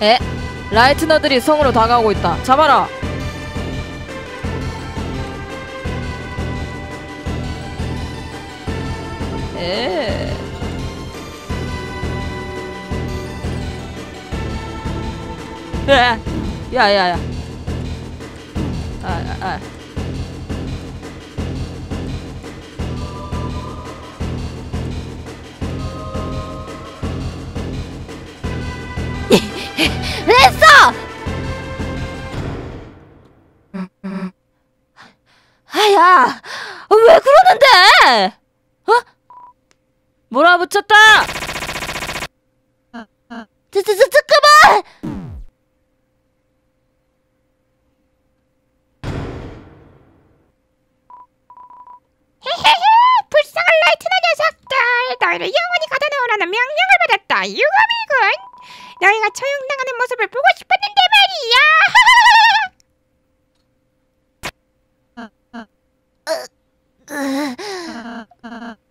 에? 라이트너들이 성으로 다가오고 있다. 잡아라. 에. 에. 야야야. 아, 아, 아. 아야, 왜 그러는데? 어? 몰아붙였다. 저, 저, 저, 잠깐만! 불쌍한 라이트너 녀석들 너희를 영원히 가둬놓으라는 명령을 받았다 유감이군 너희가 처형당하는 모습을 보고 싶었는데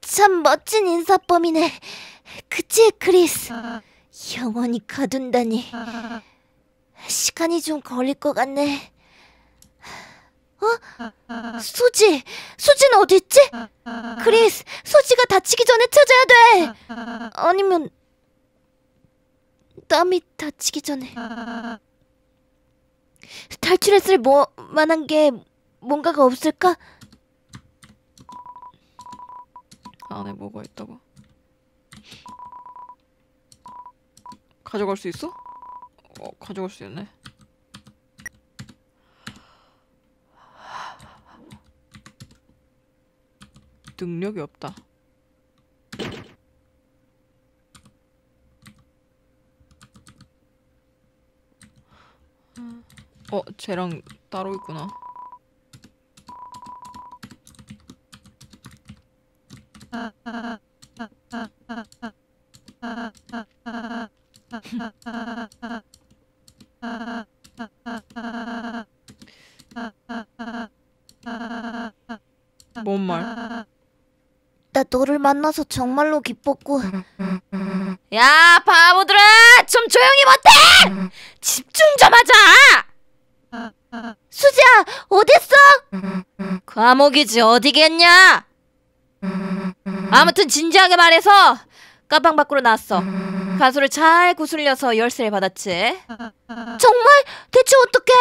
참 멋진 인사법이네. 그치, 크리스? 영원히 가둔다니. 시간이 좀 걸릴 것 같네. 어? 수지! 수지는 어디 있지? 크리스, 수지가 다치기 전에 찾아야 돼! 아니면, 땀이 다치기 전에. 탈출했을 뭐, 만한 게 뭔가가 없을까? 안에 뭐가 있다고? 가져갈 수 있어? 어, 가져갈 수 있네. 능력이 없다. 어, 쟤랑 따로 있구나. 뭔 말? 나 너를 만나서 정말로 기뻤고 야, 바보들아! 좀 조용히 못해! 집중 좀 하자! 수지야 어딨어? 감옥이지 어디겠냐? 아무튼 진지하게 말해서 가방 밖으로 나왔어. 가수를 잘 구슬려서 열쇠를 받았지. 정말 대체 어떻게?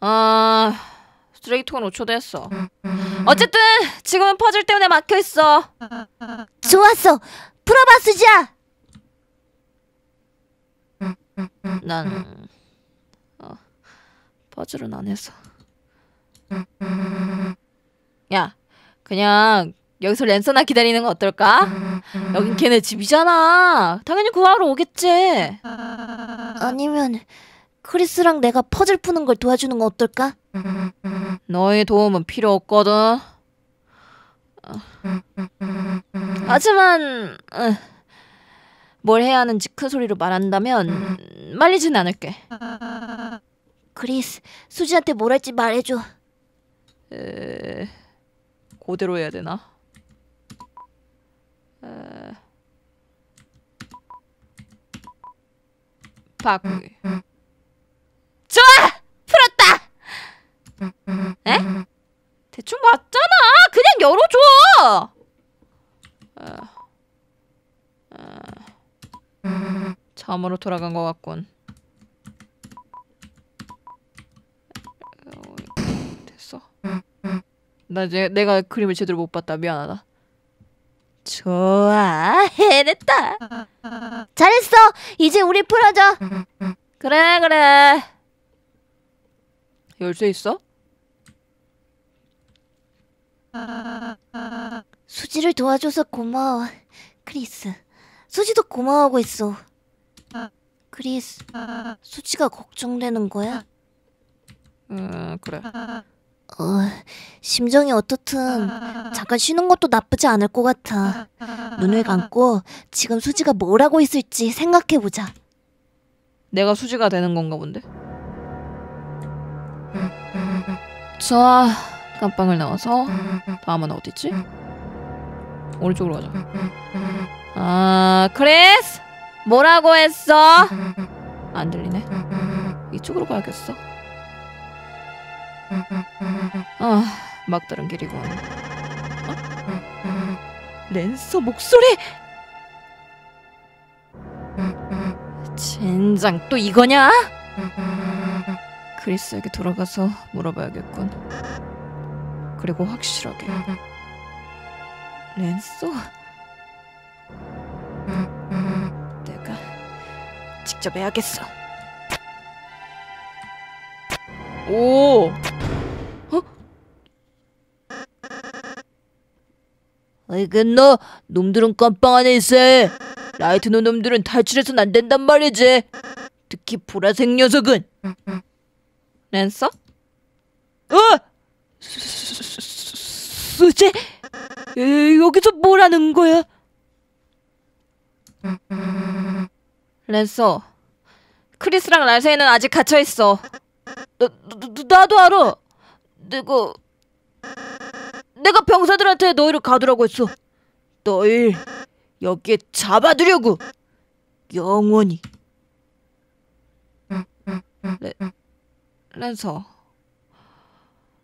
아, 쓰레기통은 5초 됐어. 어쨌든 지금은 퍼즐 때문에 막혀 있어. 좋았어 풀어봐 수지야 난 어, 퍼즐은 안 해서. 야, 그냥 여기서 랜서나 기다리는 거 어떨까? 여긴 걔네 집이잖아. 당연히 구하러 오겠지. 아니면 크리스랑 내가 퍼즐 푸는 걸 도와주는 거 어떨까? 너의 도움은 필요 없거든. 어. 하지만 어, 뭘 해야 하는지 큰 소리로 말한다면 말리진 않을게. 크리스 수지한테 뭘 할지 말해줘 에... 그대로 해야 되나? 에... 바꾸기. 좋아! 풀었다! 에? 대충 맞잖아! 그냥 열어줘! 어... 어... 처음으로 돌아간 것 같군. 어, 됐어. 나 이제 내가 그림을 제대로 못 봤다. 미안하다. 좋아, 해냈다. 잘했어 이제 우리 풀어줘 그래, 그래. 열쇠 있어? 수지를 도와줘서 고마워 크리스 수지도 고마워하고 있어 크리스 수지가 걱정되는 거야? 음, 그래. 어, 심정이 어떻든 잠깐 쉬는 것도 나쁘지 않을 것 같아. 눈을 감고 지금 수지가 뭘 하고 있을지 생각해보자. 내가 수지가 되는 건가 본데. 자, 깜빵을 나와서 다음은 어디지? 오른쪽으로 가자. 아, 크리스? 뭐라고 했어? 안 들리네. 이쪽으로 가야겠어. 아, 막 다른 길이군. 어? 랜서 목소리! 젠장 또 이거냐? 크리스에게 돌아가서 물어봐야겠군. 그리고 확실하게. 랜서? 직접 해야겠어. 오! 어? 알겠노? 놈들은 깜빵 안에 있어. 라이트 노 놈들은 탈출해선 안 된단 말이지. 특히 보라색 녀석은. 랜서? 어? 수- 수- 수- 수- 수제? 에, 여기서 뭐라는 거야? 랜서. 크리스랑 랄세이는 아직 갇혀 있어. 나, 나, 나도 알아. 내가 내가 병사들한테 너희를 가두라고 했어. 너희 여기에 잡아두려고. 영원히. 랜서.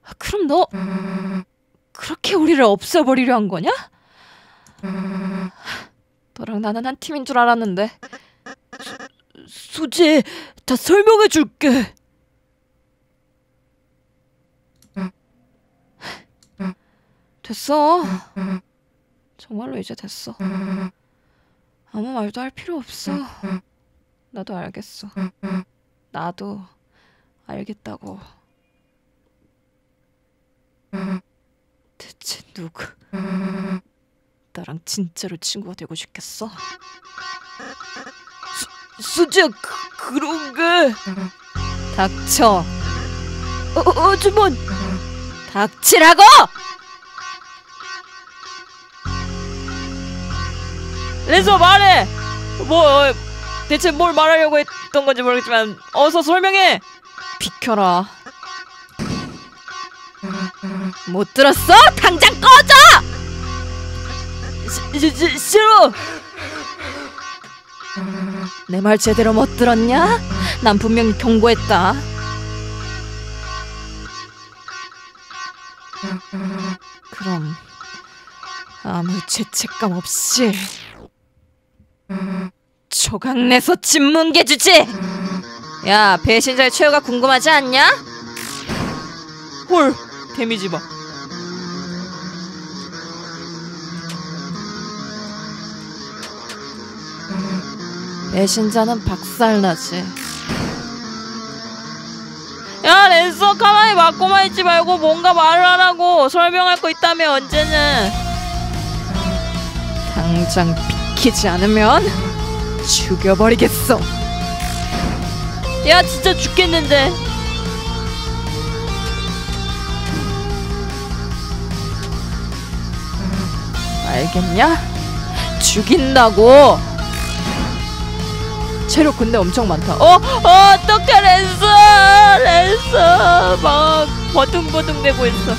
아, 그럼 너 그렇게 우리를 없애버리려 한 거냐? 너랑 나는 한 팀인 줄 알았는데. 수지, 다 설명해 줄게. 됐어. 정말로 이제 됐어. 아무 말도 할 필요 없어. 나도 알겠어. 나도 알겠다고. 대체 누구? 나랑 진짜로 친구가 되고 싶겠어? 수지야, 그, 그런 게. 닥쳐. 어, 어, 아주먼. 닥치라고! 래서 말해. 뭐 어, 대체 뭘 말하려고 했던 건지 모르겠지만 어서 설명해. 비켜라. 못 들었어? 당장 꺼져! 시, 시, 시, 싫어. 내 말 제대로 못 들었냐? 난 분명히 경고했다. 그럼 아무 죄책감 없이 조각내서 진문계 주지. 야 배신자의 최후가 궁금하지 않냐? 헐, 데미지 봐. 배신자는 박살나지. 야 랜서 가만히 맞고만 있지 말고 뭔가 말을 하라고 설명할 거 있다며 언제는 당장 비키지 않으면 죽여버리겠어. 야, 진짜 죽겠는데. 알겠냐? 죽인다고. 체력 근데 엄청 많다. 어, 어, 어떡해, 랜서! 랜서! 막, 버둥버둥 대고 있어.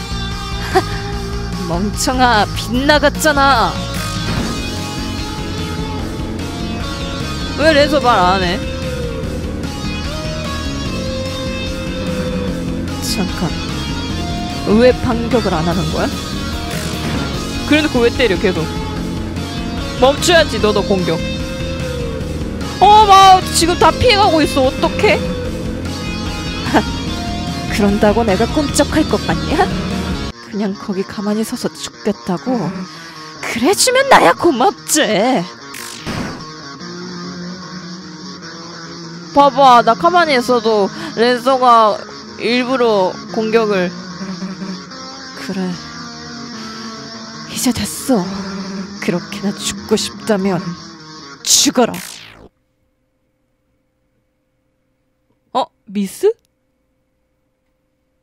멍청아 빗나갔잖아. 왜 랜서 말 안 해? 잠깐. 왜 반격을 안 하는 거야? 그래놓고 왜 때려, 계속. 멈춰야지, 너도 공격. 어, 막, 지금 다 피해가고 있어. 어떡해? 그런다고 내가 꼼짝할 것 같냐? 그냥 거기 가만히 서서 죽겠다고? 그래주면 나야 고맙지. 봐봐, 나 가만히 있어도 랜서가 일부러 공격을. 그래. 이제 됐어. 그렇게나 죽고 싶다면 죽어라. 어? 미스?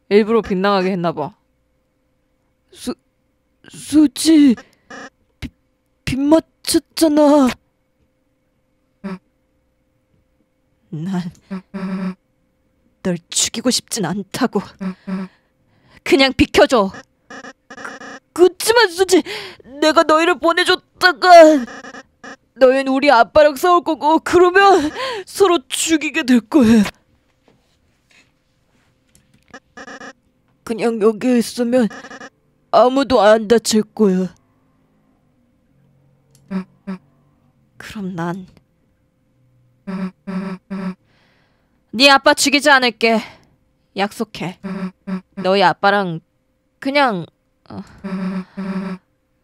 일부러 빗나가게 했나봐. 수, 수지. 빗, 빗 맞췄잖아. 난 널 죽이고 싶진 않다고. 그냥 비켜줘. 그치만 수지 내가 너희를 보내줬다가 너희는 우리 아빠랑 싸울 거고 그러면 서로 죽이게 될 거야 그냥 여기 있으면 아무도 안 다칠 거야 그럼 난 네 아빠 죽이지 않을게 약속해 너희 아빠랑 그냥 어.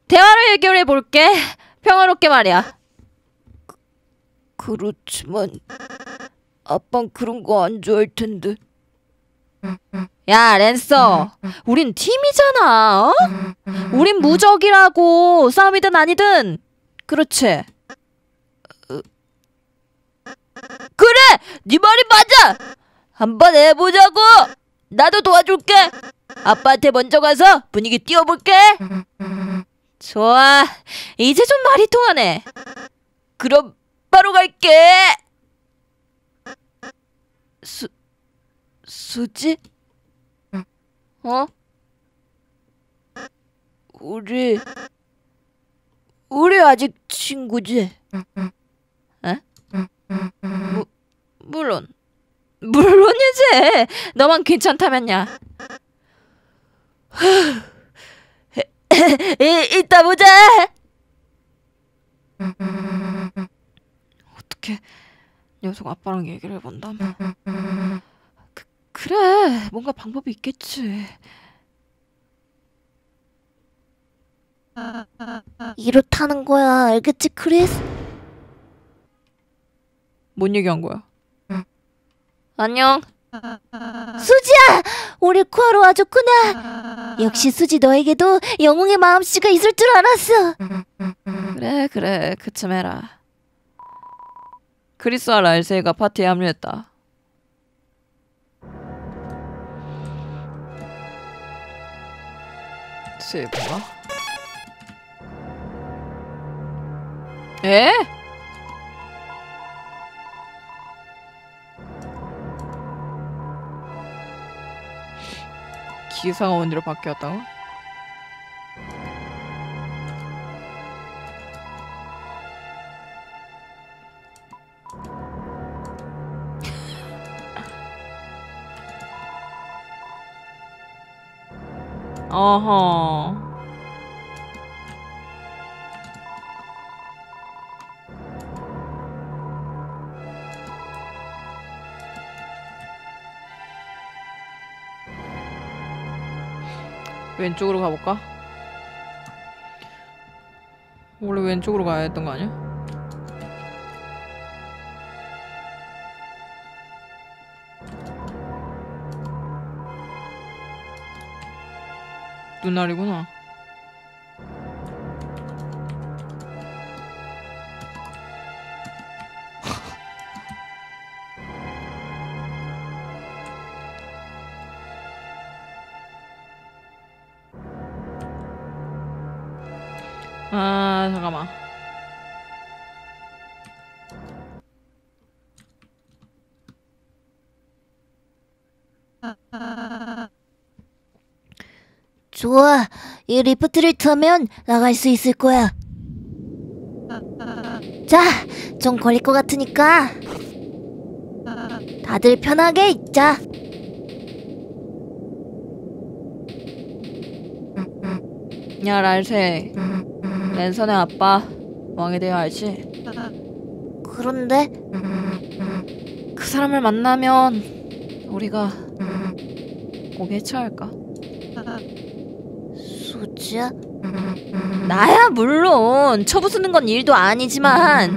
대화로 해결해 볼게. 평화롭게 말이야. 그렇지만 아빤 그런 거 안 좋아할 텐데. 야, 랜서. 우린 팀이잖아. 어? 우린 무적이라고. 싸움이든 아니든. 그렇지. 어. 그래! 네 말이 맞아! 한번 해보자고! 나도 도와줄게! 아빠한테 먼저 가서 분위기 띄워볼게. 좋아. 이제 좀 말이 통하네. 그럼 바로 갈게. 수 수지? 어? 우리 우리 아직 친구지? 에? 무, 물론 물론이지. 너만 괜찮다면야. 이, 이따 보자. 어떻게 녀석 아빠랑 얘기를 해본다. 그, 그래, 뭔가 방법이 있겠지. 이렇다는 거야. 알겠지, 크리스? 뭔 얘기한 거야? 안녕. 수지야! 우리 구하러 와줬구나. 역시 수지 너에게도 영웅의 마음씨가 있을 줄 알았어. 그래, 그래, 그쯤 해라. 크리스와 랄세이가 파티에 합류했다. 세이브가? 에? 기사가 원리로 바뀌었다고? 어허. 왼쪽으로 가볼까? 원래 왼쪽으로 가야 했던 거 아니야? 눈알이구나. 좋아. 이 리프트를 타면 나갈 수 있을 거야. 자, 좀 걸릴 것 같으니까 다들 편하게 있자. 야 랄세. 랜선의 아빠 왕에 대해 알지? 그런데 그 사람을 만나면 우리가 꼭 해쳐할까? 수지야? 나야 물론 쳐 부수는 건 일도 아니지만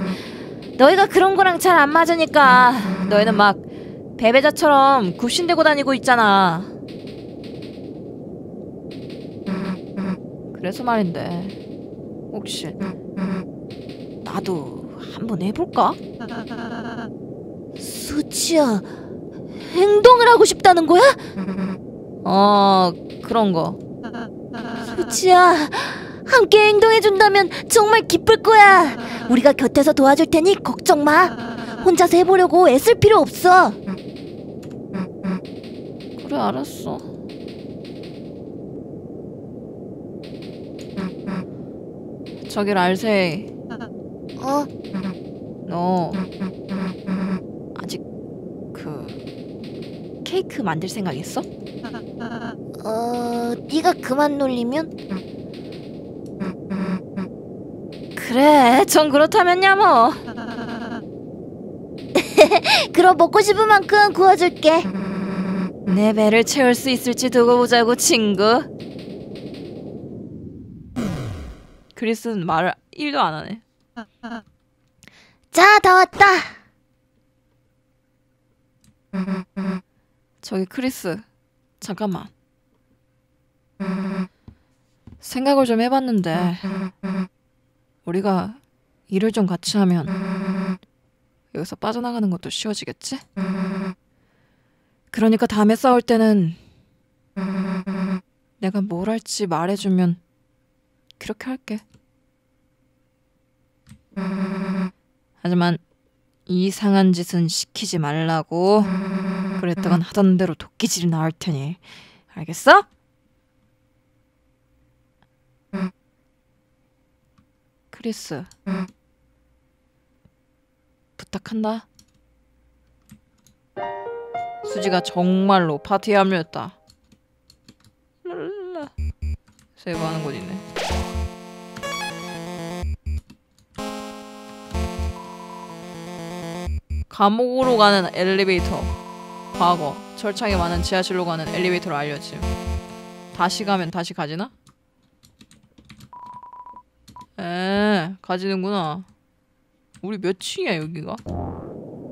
너희가 그런 거랑 잘 안 맞으니까 너희는 막 베베자처럼 굽신대고 다니고 있잖아. 그래서 말인데 혹시 나도 한번 해볼까? 수지야. 행동을 하고 싶다는 거야? 어 그런 거. 수지야. 함께 행동해준다면 정말 기쁠 거야. 우리가 곁에서 도와줄 테니 걱정 마. 혼자서 해보려고 애쓸 필요 없어. 그래 알았어. 저기 랄세 어? 너 아직 그 케이크 만들 생각 있어? 어, 네가 그만 놀리면? 그래 전 그렇다면야 뭐 그럼 먹고 싶은 만큼 구워줄게. 내 배를 채울 수 있을지 두고 보자고 친구 크리스는 말을 1도 안 하네 자, 다 왔다. 저기 크리스 잠깐만 생각을 좀 해봤는데 우리가 일을 좀 같이 하면 여기서 빠져나가는 것도 쉬워지겠지? 그러니까 다음에 싸울 때는 내가 뭘 할지 말해주면 그렇게 할게 하지만 이상한 짓은 시키지 말라고 그랬다간 하던 대로 도끼질이 나올 테니 알겠어? 크리스. 부탁한다. 수지가 정말로 파티에 합류했다. 랄라. 세이브하는 곳 있네. 감옥으로 가는 엘리베이터. 과거. 철창이 많은 지하실로 가는 엘리베이터로 알려짐. 다시 가면 다시 가지나? 에 가지는구나. 우리 몇 층이야 여기가?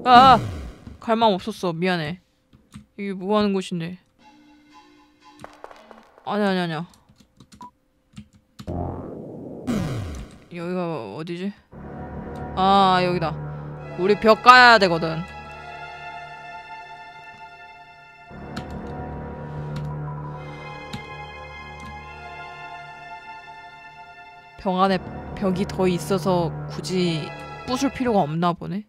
아 갈망 없었어. 미안해. 이게 뭐하는 곳인데. 아니 아니 아니야. 여기가 어디지? 아 여기다. 우리 벽 까야 되거든. 벽 안에 벽이 더 있어서 굳이 부술 필요가 없나 보네.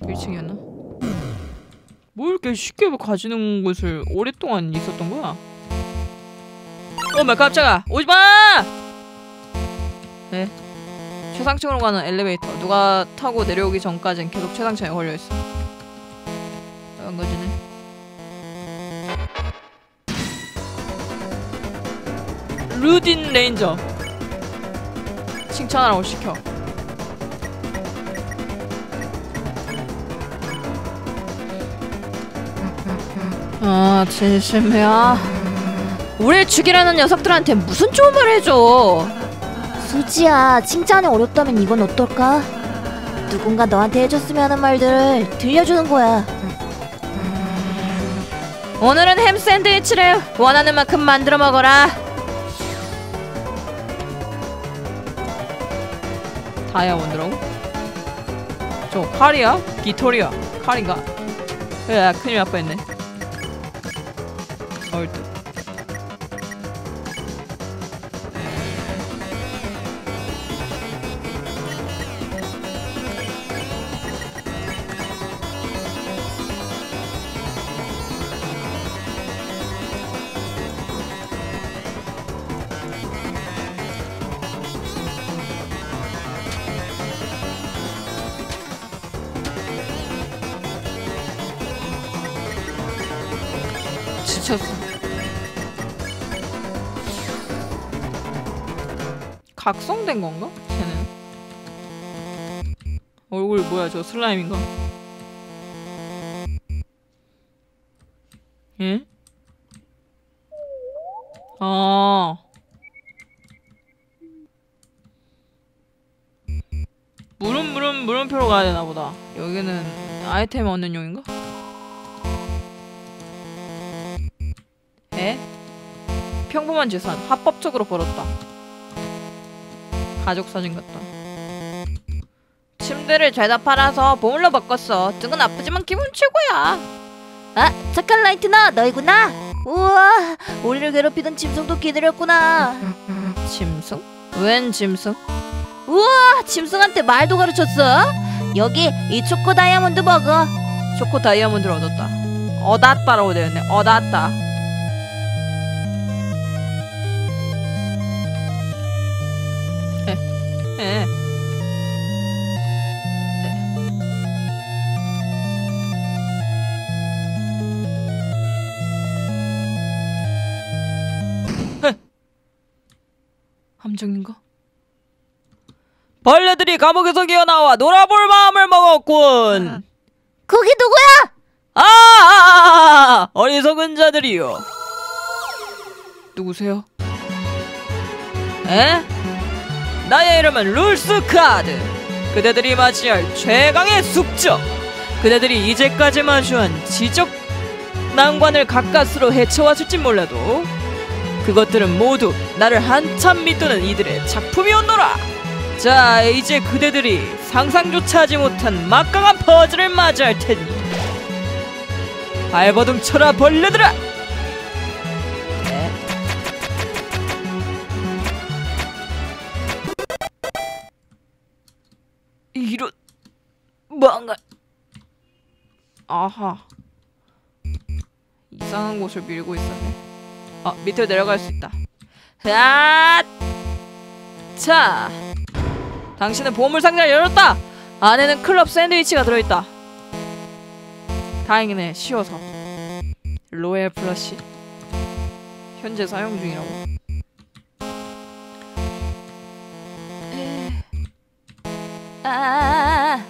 1층이었나? 뭐 이렇게 쉽게 가지는 곳을 오랫동안 있었던 거야? 어머 깜짝아 오지마! 네 최상층으로 가는 엘리베이터 누가 타고 내려오기 전까진 계속 최상층에 걸려있어 안 가지네 루딘 레인저. 칭찬하라고 시켜. 아 진심이야? 우릴 죽이라는 녀석들한테 무슨 조언을 해줘? 수지야, 칭찬이 어렵다면 이건 어떨까? 누군가 너한테 해줬으면 하는 말들을 들려주는 거야. 오늘은 햄 샌드위치를 원하는 만큼 만들어 먹어라 다이아몬드라고? 저 칼이야? 깃털이야? 칼인가? 야 큰일 날 뻔했네 얼뜻 지쳤어. 각성된 건가? 쟤는. 얼굴 뭐야 저 슬라임인가? 예? 아. 물음 물음 물음표로 가야 되나 보다. 여기는 아이템 얻는 용인가? 평범한 재산 합법적으로 벌었다. 가족 사진 같다. 침대를 죄다 팔아서 보물로 바꿨어. 뜨은 아프지만 기분 최고야. 아, 착한 라이트너, 너희구나. 우와, 우리를 괴롭히던 짐승도 기다렸구나. 짐승? 웬 짐승? 우와, 짐승한테 말도 가르쳤어? 여기 이 초코 다이아몬드 먹어. 초코 다이아몬드를 얻었다. 얻었다라고 되어있네. 얻었다. 에. 함정인가? 벌레들이 감옥에서 기어나와 놀아볼 마음을 먹었군. 거기 누구야? 아, 아, 아, 아, 어리석은 자들이요. 누구세요? 에? 나의 이름은 룰스 카드. 그대들이 맞이할 최강의 숙적. 그대들이 이제까지 마주한 지적 난관을 가까스로 헤쳐왔을진 몰라도 그것들은 모두 나를 한참 믿도는 이들의 작품이었노라. 자, 이제 그대들이 상상조차 하지 못한 막강한 퍼즐을 맞이할 테니 발버둥 쳐라 벌레들아! 아하 이상한 곳을 밀고 있었네. 아 밑으로 내려갈 수 있다. 아! 자, 당신은 보물 상자를 열었다. 안에는 클럽 샌드위치가 들어있다. 다행이네 쉬워서 로얄 플러시 현재 사용 중이라고 에. 아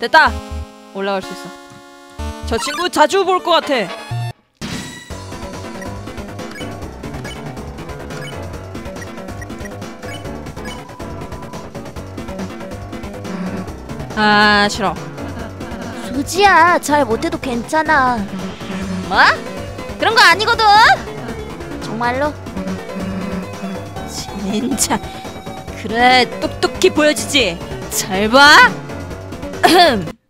됐다 올라갈 수 있어 저 친구 자주 볼 것 같아 아 싫어 수지야, 잘 못해도 괜찮아. 뭐? 그런 거 아니거든 정말로? 진짜 그래 똑똑히 보여주지 잘 봐.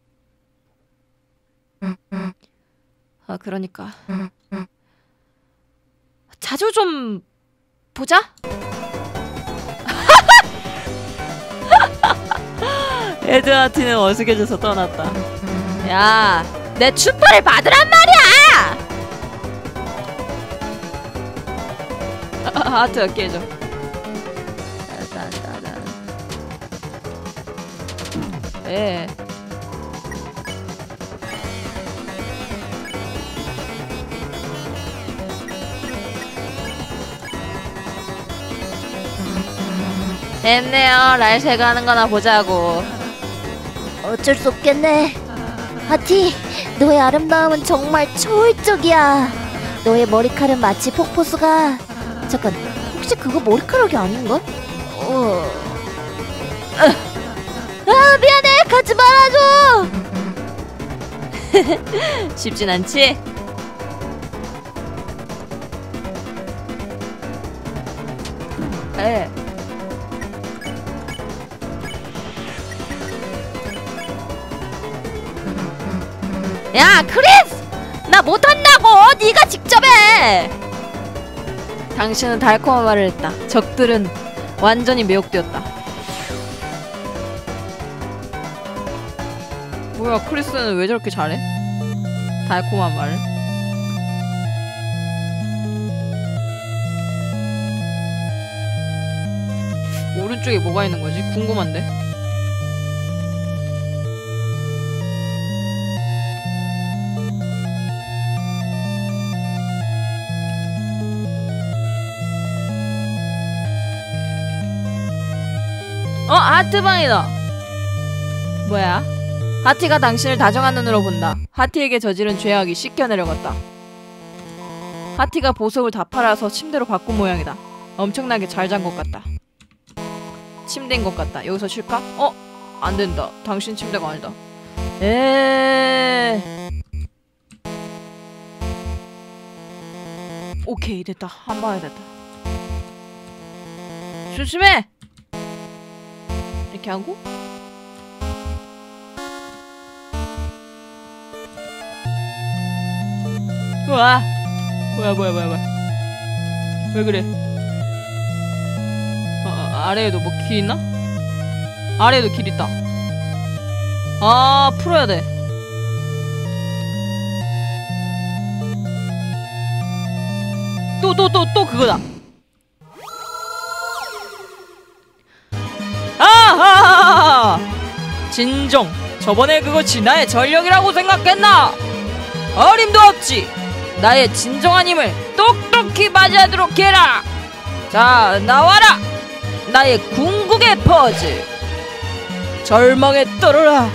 아 그러니까 자주 좀 보자. 에드하트는 어색해져서 떠났다. 야, 내 추파를 받으란 말이야. 아, 하트가 깨져. 예. 됐네요. 랄새가 하는 거나 보자고. 어쩔 수 없겠네. 하티, 너의 아름다움은 정말 초월적이야. 너의 머리칼은 마치 폭포수가. 잠깐, 혹시 그거 머리카락이 아닌가? 어. 아, 미안해. 가지 말아줘. 쉽진 않지? 에. 야, 크리스! 나 못한다고! 네가 직접 해! 당신은 달콤한 말을 했다. 적들은 완전히 매혹되었다. 뭐야, 크리스는 왜 저렇게 잘해? 달콤한 말을. 오른쪽에 뭐가 있는 거지? 궁금한데. 어, 하트방이다. 뭐야? 하티가 당신을 다정한 눈으로 본다. 하티에게 저지른 죄악이 씻겨 내려갔다. 하티가 보석을 다 팔아서 침대로 바꾼 모양이다. 엄청나게 잘 잔 것 같다. 침대인 것 같다. 여기서 쉴까? 어? 안 된다. 당신 침대가 아니다. 에. 오케이 됐다. 한 방에 됐다. 조심해. 이렇게 하고. 우와. 뭐야 뭐야 뭐야 뭐야. 왜 그래? 어, 어, 아래에도 뭐 길 있나? 아래에도 길 있다. 아 풀어야 돼. 또 또 또 또 그거다 진정. 저번에 그것이 나의 전력이라고 생각했나? 어림도 없지. 나의 진정한 힘을 똑똑히 맞이하도록 해라. 자 나와라. 나의 궁극의 퍼즐. 절망에 떨어라.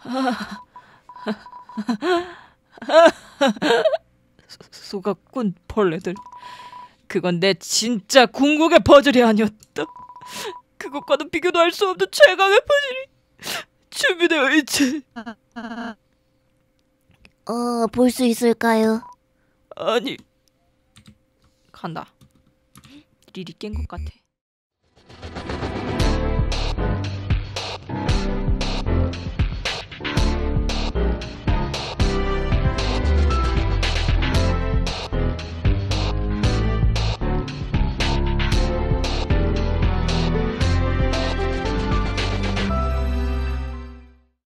속았군 벌레들 그건 내 진짜 궁극의 퍼즐이 아니었다 그것과는 비교도 할 수 없는 최강의 퍼즐이 준비되어 있지. 어, 볼 수 있을까요? 아니. 간다. 리리 깬 것 같아